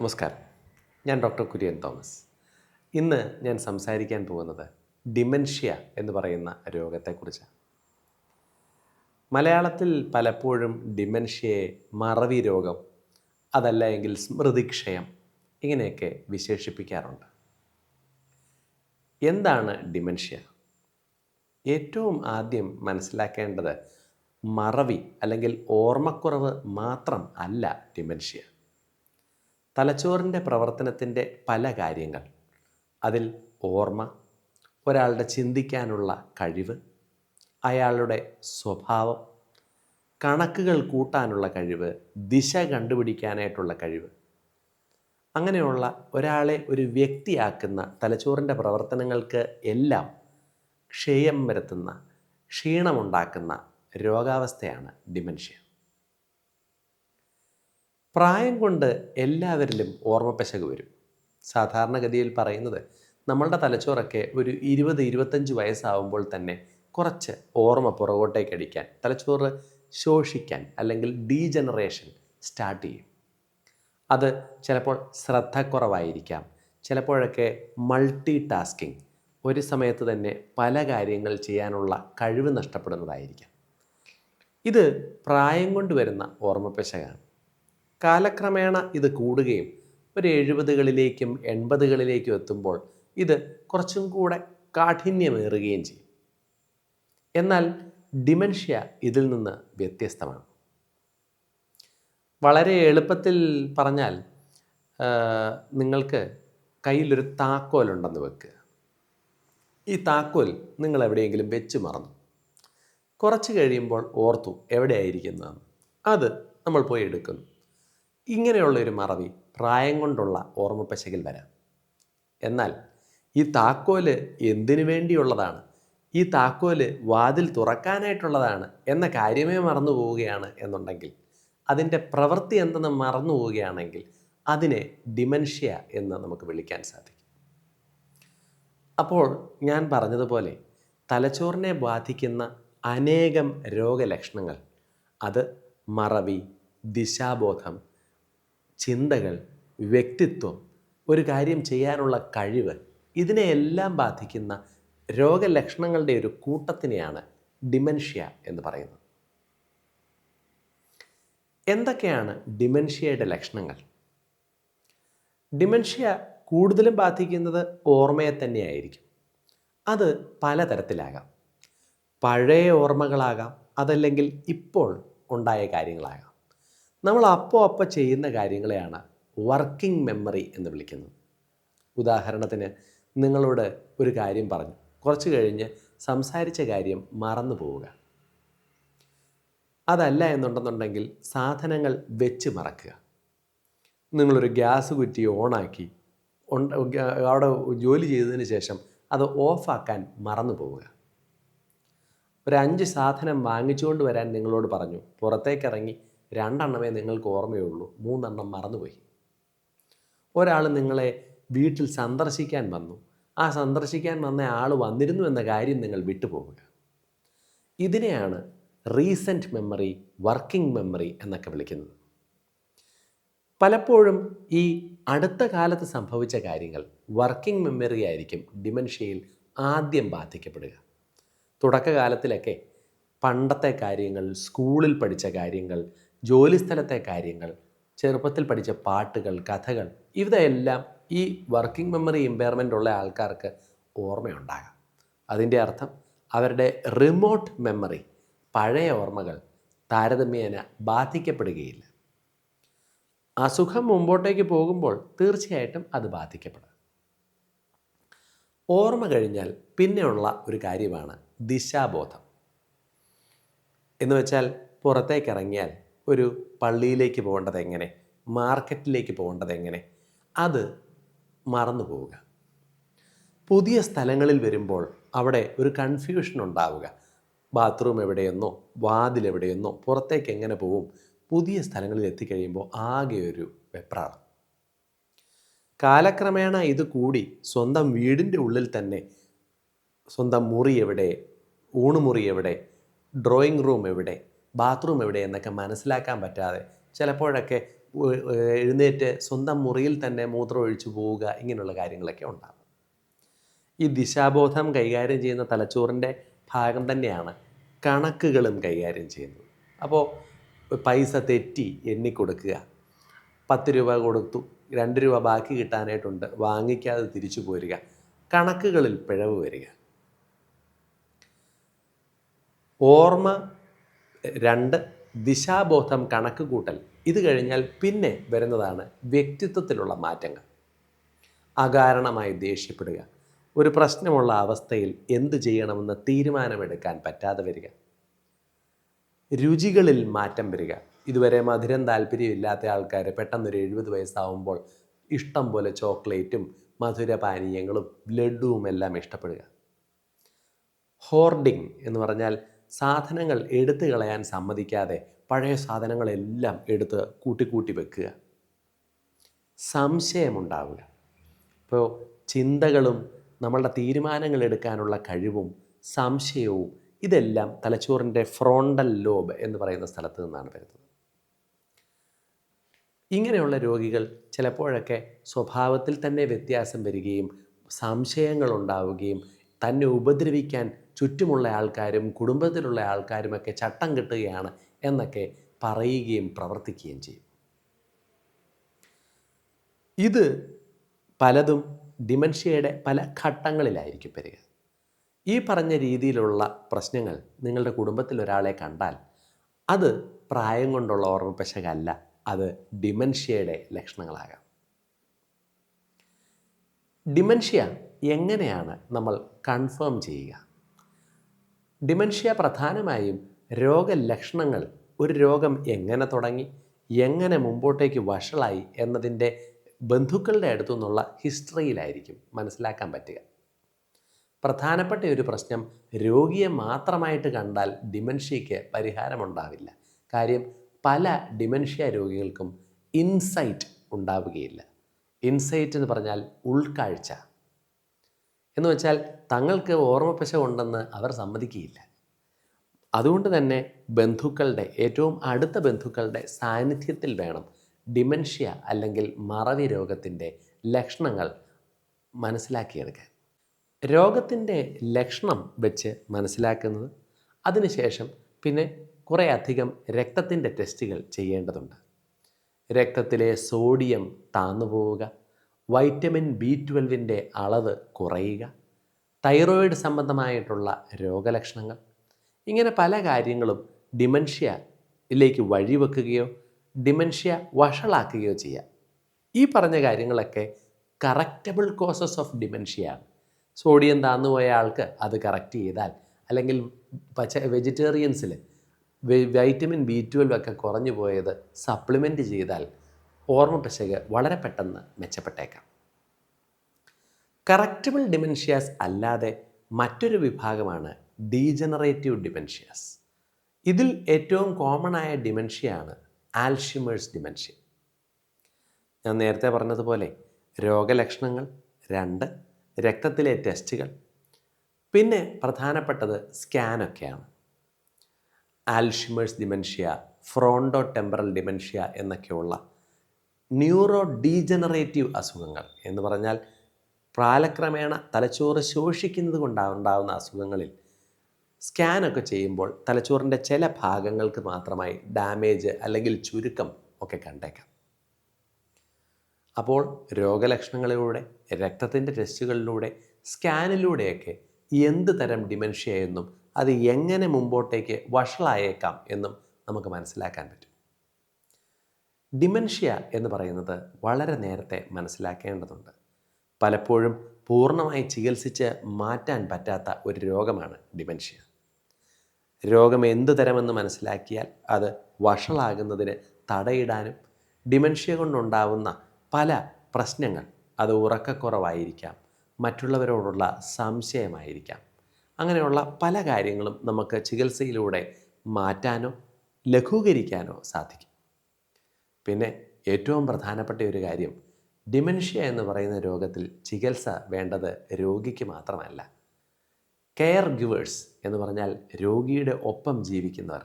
നമസ്കാരം. ഞാൻ doctor Kurian Thomas. ഇന്ന് ഞാൻ സംസാരിക്കാൻ പോകുന്നത് ഡിമെൻഷ്യ എന്ന് പറയുന്ന രോഗത്തെക്കുറിച്ചാണ്. മലയാളത്തിൽ പലപ്പോഴും ഡിമെൻഷ്യയെ മറവി രോഗം അതല്ല എങ്കിൽ സ്മൃതിക്ഷയം ഇങ്ങനെയൊക്കെ വിശേഷിപ്പിക്കാറുണ്ട്. എന്താണ് ഡിമെൻഷ്യ? ഏറ്റവും ആദ്യം മനസ്സിലാക്കേണ്ടത് മറവി അല്ലെങ്കിൽ ഓർമ്മക്കുറവ് മാത്രം അല്ല ഡിമെൻഷ്യ. തലച്ചോറിന്റെ പ്രവർത്തനത്തിന്റെ പല കാര്യങ്ങൾ. അതിൽ ഓർമ്മ ഒരാളുടെ ചിന്തിക്കാനുള്ള കഴിവ് അയാളുടെ സ്വഭാവം കണക്കുകൾ കൂട്ടാനുള്ള കഴിവ് ദിശ കണ്ടുപിടിക്കാനായിട്ടുള്ള കഴിവ്. അങ്ങനെയുള്ള ഒരാളെ ഒരു വ്യക്തിയാക്കുന്ന തലച്ചോറിന്റെ പ്രവർത്തനങ്ങൾക്ക് എല്ലാം ക്ഷയം വരുത്തുന്ന ക്ഷീണമുണ്ടാക്കുന്ന രോഗാവസ്ഥയാണ് ഡിമെൻഷ്യ. പ്രായം കൊണ്ട് എല്ലാവരിലും ഓർമ്മപ്പശക് വരും. സാധാരണഗതിയിൽ പറയുന്നത് നമ്മളുടെ തലച്ചോറൊക്കെ ഒരു ഇരുപത് ഇരുപത്തഞ്ച് വയസ്സാവുമ്പോൾ തന്നെ കുറച്ച് ഓർമ്മ പുറകോട്ടേക്ക് അടിക്കാൻ തലച്ചോറ് ശോഷിക്കാൻ അല്ലെങ്കിൽ ഡീജനറേഷൻ സ്റ്റാർട്ട് ചെയ്യും. അത് ചിലപ്പോൾ ശ്രദ്ധക്കുറവായിരിക്കാം. ചിലപ്പോഴൊക്കെ മൾട്ടി ടാസ്കിങ് ഒരു സമയത്ത് തന്നെ പല കാര്യങ്ങൾ ചെയ്യാനുള്ള കഴിവ് നഷ്ടപ്പെടുന്നതായിരിക്കാം. ഇത് പ്രായം കൊണ്ട് വരുന്ന ഓർമ്മപ്പശകാണ്. കാലക്രമേണ ഇത് കൂടുകയും ഒരു എഴുപതുകളിലേക്കും എൺപതുകളിലേക്കും എത്തുമ്പോൾ ഇത് കുറച്ചും കൂടെ കാഠിന്യമേറുകയും ചെയ്യും. എന്നാൽ ഡിമൻഷ്യ ഇതിൽ നിന്ന് വ്യത്യസ്തമാണ്. വളരെ എളുപ്പത്തിൽ പറഞ്ഞാൽ നിങ്ങൾക്ക് കയ്യിലൊരു താക്കോലുണ്ടെന്ന് വെക്കുക. ഈ താക്കോൽ നിങ്ങൾ എവിടെയെങ്കിലും വെച്ച് മറന്നു. കുറച്ച് കഴിയുമ്പോൾ ഓർത്തു എവിടെയായിരിക്കുന്നതെന്ന്. അത് നമ്മൾ പോയി എടുക്കുന്നു. ഇങ്ങനെയുള്ള ഒരു മറവി പ്രായം കൊണ്ടുള്ള ഓർമ്മപ്പശകിൽ വരാം. എന്നാൽ ഈ താക്കോൽ എന്തിനു വേണ്ടിയുള്ളതാണ്? ഈ താക്കോൽ വാതിൽ തുറക്കാനായിട്ടുള്ളതാണ് എന്ന കാര്യമേ മറന്നു പോവുകയാണ് എന്നുണ്ടെങ്കിൽ അതിന്റെ പ്രവൃത്തി എന്തെന്ന് മറന്നു പോവുകയാണെങ്കിൽ അതിനെ ഡിമൻഷ്യ എന്ന് നമുക്ക് വിളിക്കാൻ സാധിക്കും. അപ്പോൾ ഞാൻ പറഞ്ഞതുപോലെ തലച്ചോറിനെ ബാധിക്കുന്ന അനേകം രോഗലക്ഷണങ്ങൾ അത് മറവി ദിശാബോധം ചിന്തകൾ വ്യക്തിത്വം ഒരു കാര്യം ചെയ്യാനുള്ള കഴിവ് ഇതിനെയെല്ലാം ബാധിക്കുന്ന രോഗലക്ഷണങ്ങളുടെ ഒരു കൂട്ടത്തിനെയാണ് ഡിമെൻഷ്യ എന്ന് പറയുന്നത്. എന്തൊക്കെയാണ് ഡിമെൻഷ്യയുടെ ലക്ഷണങ്ങൾ? ഡിമെൻഷ്യ കൂടുതലും ബാധിക്കുന്നത് ഓർമ്മയെ തന്നെയായിരിക്കും. അത് പലതരത്തിലാകാം. പഴയ ഓർമ്മകളാകാം അതല്ലെങ്കിൽ ഇപ്പോൾ ഉണ്ടായ കാര്യങ്ങളാകാം. നമ്മൾ അപ്പോൾ അപ്പോൾ ചെയ്യുന്ന കാര്യങ്ങളെയാണ് വർക്കിംഗ് മെമ്മറി എന്ന് വിളിക്കുന്നത്. ഉദാഹരണത്തിന് നിങ്ങളോട് ഒരു കാര്യം പറഞ്ഞു. കുറച്ച് കഴിഞ്ഞ് സംസാരിച്ച കാര്യം മറന്നു പോവുക. അതല്ല എന്നുണ്ടെന്നുണ്ടെങ്കിൽ സാധനങ്ങൾ വെച്ച് മറക്കുക. നിങ്ങളൊരു ഗ്യാസ് കുറ്റി ഓണാക്കി അവിടെ ജോലി ചെയ്തതിന് ശേഷം അത് ഓഫാക്കാൻ മറന്നു പോവുക. ഒരു അഞ്ച് സാധനം വാങ്ങിച്ചുകൊണ്ട് വരാൻ നിങ്ങളോട് പറഞ്ഞു. പുറത്തേക്കിറങ്ങി രണ്ടെണ്ണമേ നിങ്ങൾക്ക് ഓർമ്മയുള്ളൂ. മൂന്നെണ്ണം മറന്നുപോയി. ഒരാൾ നിങ്ങളെ വീട്ടിൽ സന്ദർശിക്കാൻ വന്നു. ആ സന്ദർശിക്കാൻ വന്ന ആൾ വന്നിരുന്നു എന്ന കാര്യം നിങ്ങൾ വിട്ടുപോവുക. ഇതിനെയാണ് റീസെന്റ് മെമ്മറി വർക്കിംഗ് മെമ്മറി എന്നൊക്കെ വിളിക്കുന്നത്. പലപ്പോഴും ഈ അടുത്ത കാലത്ത് സംഭവിച്ച കാര്യങ്ങൾ വർക്കിംഗ് മെമ്മറി ആയിരിക്കും ഡിമെൻഷ്യയിൽ ആദ്യം ബാധിക്കപ്പെടുക. തുടക്കകാലത്തിലൊക്കെ പണ്ടത്തെ കാര്യങ്ങൾ സ്കൂളിൽ പഠിച്ച കാര്യങ്ങൾ ജോലിസ്ഥലത്തെ കാര്യങ്ങൾ ചെറുപ്പത്തിൽ പഠിച്ച പാട്ടുകൾ കഥകൾ ഇവയെല്ലാം ഈ വർക്കിംഗ് മെമ്മറി ഇമ്പയർമെന്റ് ഉള്ള ആൾക്കാർക്ക് ഓർമ്മയുണ്ടാകാം. അതിന്റെ അർത്ഥം അവരുടെ റിമോട്ട് മെമ്മറി പഴയ ഓർമ്മകൾ താരതമ്യേന ബാധിക്കപ്പെടുകയില്ല. അസുഖം മുമ്പോട്ടേക്ക് പോകുമ്പോൾ തീർച്ചയായിട്ടും അത് ബാധിക്കപ്പെടും. ഓർമ്മ കഴിഞ്ഞാൽ പിന്നെയുള്ള ഒരു കാര്യമാണ് ദിശാബോധം. എന്ന് വെച്ചാൽ പുറത്തേക്ക് ഇറങ്ങിയാൽ ഒരു പള്ളിയിലേക്ക് പോകേണ്ടത് എങ്ങനെ? മാർക്കറ്റിലേക്ക് പോകേണ്ടത് എങ്ങനെ? അത് മറന്നു പോവുക. പുതിയ സ്ഥലങ്ങളിൽ വരുമ്പോൾ അവിടെ ഒരു കൺഫ്യൂഷൻ ഉണ്ടാവുക. ബാത്റൂം എവിടെയെന്നോ വാതിൽ എവിടെയെന്നോ പുറത്തേക്ക് എങ്ങനെ പോവും? പുതിയ സ്ഥലങ്ങളിൽ എത്തിക്കഴിയുമ്പോൾ ആകെ ഒരു വെപ്രാളം. കാലക്രമേണ ഇത് കൂടി സ്വന്തം വീടിന്റെ ഉള്ളിൽ തന്നെ സ്വന്തം മുറി എവിടെ ഊണുമുറി എവിടെ ഡ്രോയിങ് റൂം എവിടെ ബാത്റൂം എവിടെ എന്നൊക്കെ മനസ്സിലാക്കാൻ പറ്റാതെ ചിലപ്പോഴൊക്കെ എഴുന്നേറ്റ് സ്വന്തം മുറിയിൽ തന്നെ മൂത്രം ഒഴിച്ചു പോവുക ഇങ്ങനെയുള്ള കാര്യങ്ങളൊക്കെ ഉണ്ടാകും. ഈ ദിശാബോധം കൈകാര്യം ചെയ്യുന്ന തലച്ചോറിന്റെ ഭാഗം തന്നെയാണ് കണക്കുകളും കൈകാര്യം ചെയ്യുന്നത്. അപ്പോൾ പൈസ തെറ്റി എണ്ണിക്കൊടുക്കുക. പത്ത് രൂപ കൊടുത്തു രണ്ട് രൂപ ബാക്കി കിട്ടാനായിട്ടുണ്ട് വാങ്ങിക്കാതെ തിരിച്ചു പോരുക. കണക്കുകളിൽ പിഴവ് വരിക. ഓർമ്മ രണ്ട് ദിശാബോധം കണക്ക് കൂട്ടൽ ഇത് കഴിഞ്ഞാൽ പിന്നെ വരുന്നതാണ് വ്യക്തിത്വത്തിലുള്ള മാറ്റങ്ങൾ. അകാരണമായി ദേഷ്യപ്പെടുക. ഒരു പ്രശ്നമുള്ള അവസ്ഥയിൽ എന്ത് ചെയ്യണമെന്ന് തീരുമാനമെടുക്കാൻ പറ്റാതെ വരിക. രുചികളിൽ മാറ്റം വരിക. ഇതുവരെ മധുരം താല്പര്യമില്ലാത്ത ആൾക്കാർ പെട്ടെന്നൊരു എഴുപത് വയസ്സാവുമ്പോൾ ഇഷ്ടം പോലെ ചോക്ലേറ്റും മധുരപാനീയങ്ങളും ലഡുവും എല്ലാം ഇഷ്ടപ്പെടുക. ഹോർഡിങ് എന്ന് പറഞ്ഞാൽ സാധനങ്ങൾ എടുത്തു കളയാൻ സമ്മതിക്കാതെ പഴയ സാധനങ്ങളെല്ലാം എടുത്ത് കൂട്ടിക്കൂട്ടി വെക്കുക. സംശയമുണ്ടാവുക. ഇപ്പോൾ ചിന്തകളും നമ്മളുടെ തീരുമാനങ്ങൾ എടുക്കാനുള്ള കഴിവും സംശയവും ഇതെല്ലാം തലച്ചോറിന്റെ ഫ്രോണ്ടൽ ലോബ് എന്ന് പറയുന്ന സ്ഥലത്ത് നിന്നാണ് വരുന്നത്. ഇങ്ങനെയുള്ള രോഗികൾ ചിലപ്പോഴൊക്കെ സ്വഭാവത്തിൽ തന്നെ വ്യത്യാസം വരികയും സംശയങ്ങൾ ഉണ്ടാവുകയും തന്നെ ഉപദ്രവിക്കാൻ ചുറ്റുമുള്ള ആൾക്കാരും കുടുംബത്തിലുള്ള ആൾക്കാരുമൊക്കെ ചട്ടം കിട്ടുകയാണ് എന്നൊക്കെ പറയുകയും പ്രവർത്തിക്കുകയും ചെയ്യും. ഇത് പലതും ഡിമൻഷ്യയുടെ പല ഘട്ടങ്ങളിലായിരിക്കും വരിക ഈ പറഞ്ഞ രീതിയിലുള്ള പ്രശ്നങ്ങൾ നിങ്ങളുടെ കുടുംബത്തിൽ ഒരാളെ കണ്ടാൽ അത് പ്രായം കൊണ്ടുള്ള ഓർമ്മപ്പശകല്ല അത് ഡിമൻഷ്യയുടെ ലക്ഷണങ്ങളാകാം. ഡിമൻഷ്യ എങ്ങനെയാണ് നമ്മൾ കൺഫേം ചെയ്യുക? ഡിമെൻഷ്യ പ്രധാനമായും രോഗലക്ഷണങ്ങൾ ഒരു രോഗം എങ്ങനെ തുടങ്ങി എങ്ങനെ മുമ്പോട്ടേക്ക് വഷളായി എന്നതിന്റെ ബന്ധുക്കളുടെ അടുത്തു നിന്നുള്ള ഹിസ്റ്ററിയിലായിരിക്കും മനസ്സിലാക്കാൻ പറ്റുക. പ്രധാനപ്പെട്ട ഒരു പ്രശ്നം രോഗിയെ മാത്രമായിട്ട് കണ്ടാൽ ഡിമൻഷ്യയ്ക്ക് പരിഹാരമുണ്ടാവില്ല. കാര്യം പല ഡിമൻഷ്യ രോഗികൾക്കും ഇൻസൈറ്റ് ഉണ്ടാവുകയില്ല. ഇൻസൈറ്റ് എന്ന് പറഞ്ഞാൽ ഉൾക്കാഴ്ച. എന്ന് വെച്ചാൽ തങ്ങൾക്ക് ഓർമ്മപ്പശ ഉണ്ടെന്ന് അവർ സമ്മതിക്കുകയില്ല. അതുകൊണ്ട് തന്നെ ബന്ധുക്കളുടെ ഏറ്റവും അടുത്ത ബന്ധുക്കളുടെ സാന്നിധ്യത്തിൽ വേണം ഡിമെൻഷ്യ അല്ലെങ്കിൽ മറവി രോഗത്തിന്റെ ലക്ഷണങ്ങൾ മനസ്സിലാക്കിയെടുക്കാൻ. രോഗത്തിന്റെ ലക്ഷണം വെച്ച് മനസ്സിലാക്കുന്നത് അതിനുശേഷം പിന്നെ കുറേ അധികം രക്തത്തിന്റെ ടെസ്റ്റുകൾ ചെയ്യേണ്ടതുണ്ട്. രക്തത്തിലെ സോഡിയം താന്നു പോവുക വൈറ്റമിൻ ബി ട്വൽവിന്റെ അളവ് കുറയുക തൈറോയിഡ് സംബന്ധമായിട്ടുള്ള രോഗലക്ഷണങ്ങൾ ഇങ്ങനെ പല കാര്യങ്ങളും ഡിമൻഷ്യയിലേക്ക് വഴിവെക്കുകയോ ഡിമൻഷ്യ വഷളാക്കുകയോ ചെയ്യാം. ഈ പറഞ്ഞ കാര്യങ്ങളൊക്കെ കറക്റ്റബിൾ കോസസ് ഓഫ് ഡിമൻഷ്യയാണ്. സോഡിയം താന്നുപോയ ആൾക്ക് അത് കറക്റ്റ് ചെയ്താൽ അല്ലെങ്കിൽ പച്ച വെജിറ്റേറിയൻസിൽ വൈറ്റമിൻ ബി ട്വൽവ് ഒക്കെ കുറഞ്ഞു പോയത് സപ്ലിമെന്റ് ചെയ്താൽ ഓർമ്മ പിശക് വളരെ പെട്ടെന്ന് മെച്ചപ്പെട്ടേക്കാം. കറക്റ്റബിൾ ഡിമെൻഷ്യാസ് അല്ലാതെ മറ്റൊരു വിഭാഗമാണ് ഡീജനറേറ്റീവ് ഡിമെൻഷ്യാസ് ഇതിൽ ഏറ്റവും കോമൺ ആയ ഡിമെൻഷ്യയാണ് ആൽഷിമേഴ്സ് ഡിമെൻഷ്യ ഞാൻ നേരത്തെ പറഞ്ഞതുപോലെ രോഗലക്ഷണങ്ങൾ രണ്ട് രക്തത്തിലെ ടെസ്റ്റുകൾ പിന്നെ പ്രധാനപ്പെട്ടത് സ്കാനൊക്കെയാണ് Alzheimer's dementia fronto temporal dementia എന്നൊക്കെയുള്ള ന്യൂറോ ഡീജനറേറ്റീവ് അസുഖങ്ങൾ എന്ന് പറഞ്ഞാൽ പ്രാലക്രമേണ തലച്ചോറ് ശോഷിക്കുന്നത് കൊണ്ടുണ്ടാകുന്ന അസുഖങ്ങളിൽ സ്കാനൊക്കെ ചെയ്യുമ്പോൾ തലച്ചോറിന്റെ ചില ഭാഗങ്ങൾക്ക് മാത്രമായി ഡാമേജ് അല്ലെങ്കിൽ ചുരുക്കം ഒക്കെ കണ്ടേക്കാം. അപ്പോൾ രോഗലക്ഷണങ്ങളിലൂടെ രക്തത്തിന്റെ ടെസ്റ്റുകളിലൂടെ സ്കാനിലൂടെയൊക്കെ എന്ത് തരം ഡിമെൻഷ്യ എന്നും അത് എങ്ങനെ മുമ്പോട്ടേക്ക് വഷളായേക്കാം എന്നും നമുക്ക് മനസ്സിലാക്കാൻ പറ്റും. ഡിമെൻഷ്യ എന്ന് പറയുന്നത് വളരെ നേരത്തെ മനസ്സിലാക്കേണ്ടതുണ്ട്. പലപ്പോഴും പൂർണമായി ചികിത്സിച്ച് മാറ്റാൻ പറ്റാത്ത ഒരു രോഗമാണ് ഡിമെൻഷ്യ. രോഗം എന്തു തരമെന്ന് മനസ്സിലാക്കിയാൽ അത് വഷളാകുന്നതിന് തടയിടാനും ഡിമെൻഷ്യ കൊണ്ടുണ്ടാവുന്ന പല പ്രശ്നങ്ങൾ അത് ഉറക്കക്കുറവായിരിക്കാം മറ്റുള്ളവരോടുള്ള സംശയമായിരിക്കാം. അങ്ങനെയുള്ള പല കാര്യങ്ങളും നമുക്ക് ചികിത്സയിലൂടെ മാറ്റാനോ ലഘൂകരിക്കാനോ സാധിക്കും. പിന്നെ ഏറ്റവും പ്രധാനപ്പെട്ട ഒരു കാര്യം ഡിമെൻഷ്യ എന്ന് പറയുന്ന രോഗത്തിൽ ചികിത്സ വേണ്ടത് രോഗിക്ക് മാത്രമല്ല. കെയർ ഗിവേഴ്സ് എന്ന് പറഞ്ഞാൽ രോഗിയുടെ ഒപ്പം ജീവിക്കുന്നവർ.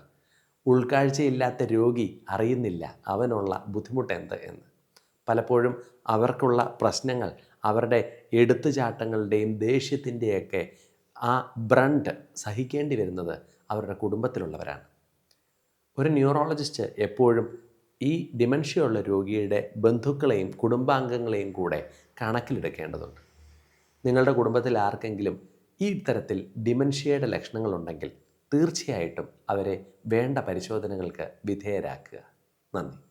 ഉൾക്കാഴ്ചയില്ലാത്ത രോഗി അറിയുന്നില്ല അവനുള്ള ബുദ്ധിമുട്ട് എന്ത് എന്ന്. പലപ്പോഴും അവർക്കുള്ള പ്രശ്നങ്ങൾ അവരുടെ എടുത്തുചാട്ടങ്ങളുടെയും ദേഷ്യത്തിന്റെയൊക്കെ ആ ബ്രണ്ട് സഹിക്കേണ്ടി വരുന്നത് അവരുടെ കുടുംബത്തിലുള്ളവരാണ്. ഒരു ന്യൂറോളജിസ്റ്റ് എപ്പോഴും ഈ ഡിമെൻഷ്യ ഉള്ള രോഗിയുടെ ബന്ധുക്കളെയും കുടുംബാംഗങ്ങളെയും കൂടെ കണക്കിലെടുക്കേണ്ടതുണ്ട്. നിങ്ങളുടെ കുടുംബത്തിൽ ആർക്കെങ്കിലും ഈ തരത്തിൽ ഡിമെൻഷ്യയുടെ ലക്ഷണങ്ങളുണ്ടെങ്കിൽ തീർച്ചയായിട്ടും അവരെ വേണ്ട പരിശോധനകൾക്ക് വിധേയരാക്കുക. നന്ദി.